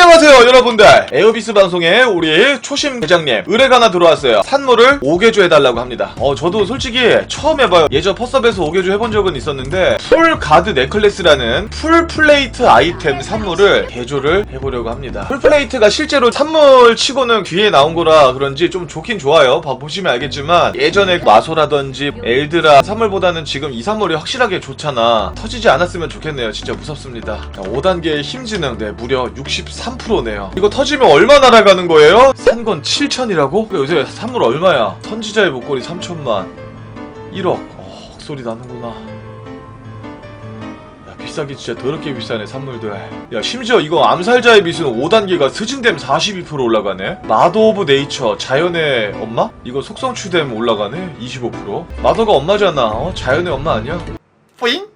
안녕하세요 여러분들. 에어비스 방송에 우리 초심 대장님 의뢰가 하나 들어왔어요. 산모를 5개조 해달라고 합니다. 어 저도 솔직히 처음 해봐요. 예전 퍼섭에서 5개조 해본 적은 있었는데 풀 가드 넥클래스라는 풀 플레이트 아이템 산모를 개조를 해보려고 합니다. 풀 플레이트가 실제로 산물 치고는 귀에 나온 거라 그런지 좀 좋긴 좋아요. 봐 보시면 알겠지만 예전에 마소라든지 엘드라 산물보다는 지금 이 산물이 확실하게 좋잖아. 터지지 않았으면 좋겠네요. 진짜 무섭습니다. 5단계의 힘지능. 네 무려 63% 네요 이거 터지면 얼마 날아가는 거예요? 산 건 7천이라고? 요새 산물 얼마야? 선지자의 목걸이 3천만 1억 어, 헛소리 나는구나 야 비싸기 진짜 더럽게 비싸네 산물들 야 심지어 이거 암살자의 미수는 5단계가 스진댐 42% 올라가네 마도 오브 네이처 자연의 엄마? 이거 속성 추댐 올라가네 25% 마도가 엄마잖아 어? 자연의 엄마 아니야? 뿌잉?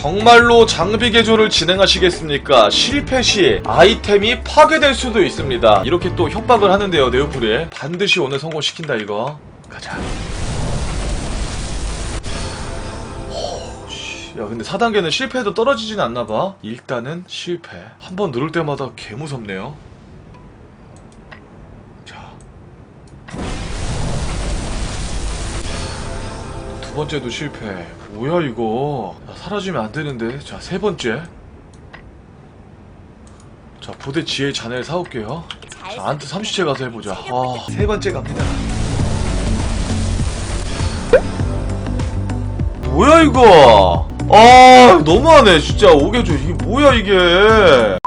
정말로 장비 개조를 진행하시겠습니까? 실패 시 아이템이 파괴될 수도 있습니다. 이렇게 또 협박을 하는데요, 네오플이. 반드시 오늘 성공시킨다, 이거. 가자. 야, 근데 4단계는 실패해도 떨어지진 않나봐. 일단은 실패. 한 번 누를 때마다 개 무섭네요. 번째도 실패. 뭐야 이거? 야, 사라지면 안 되는데. 자, 세 번째. 자, 부대 지혜 잔해를 사올게요. 자, 안트 30채 가서 해보자. 아, 세 번째 갑니다. 뭐야 이거? 아, 너무하네 진짜 오개조 이게 뭐야 이게?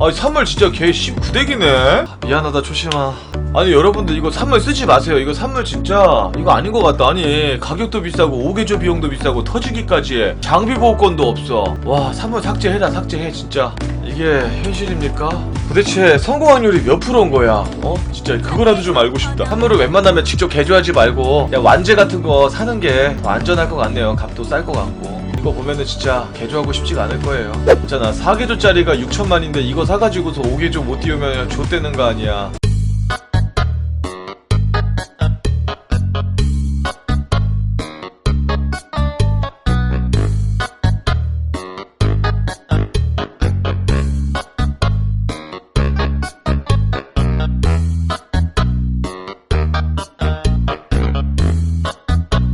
아니 산물 진짜 개 19덱이네? 미안하다 초심아. 아니 여러분들 이거 산물 쓰지 마세요. 이거 산물 진짜 이거 아닌 것 같다. 아니 가격도 비싸고 5개조 비용도 비싸고 터지기까지 해. 장비 보호권도 없어. 와 산물 삭제해라 삭제해 진짜. 이게 현실입니까? 도대체 성공 확률이 몇 프로인 거야 어? 진짜 그거라도 좀 알고 싶다 산물을 웬만하면 직접 개조하지 말고 그냥 완제 같은 거 사는 게 안전할 것 같네요 값도 쌀 것 같고 이거 보면은 진짜 개조하고 싶지가 않을 거예요. 있잖아 4개조짜리가 6천만인데 이거 사가지고서 5개조 못 띄우면 좆되는 거 아니야.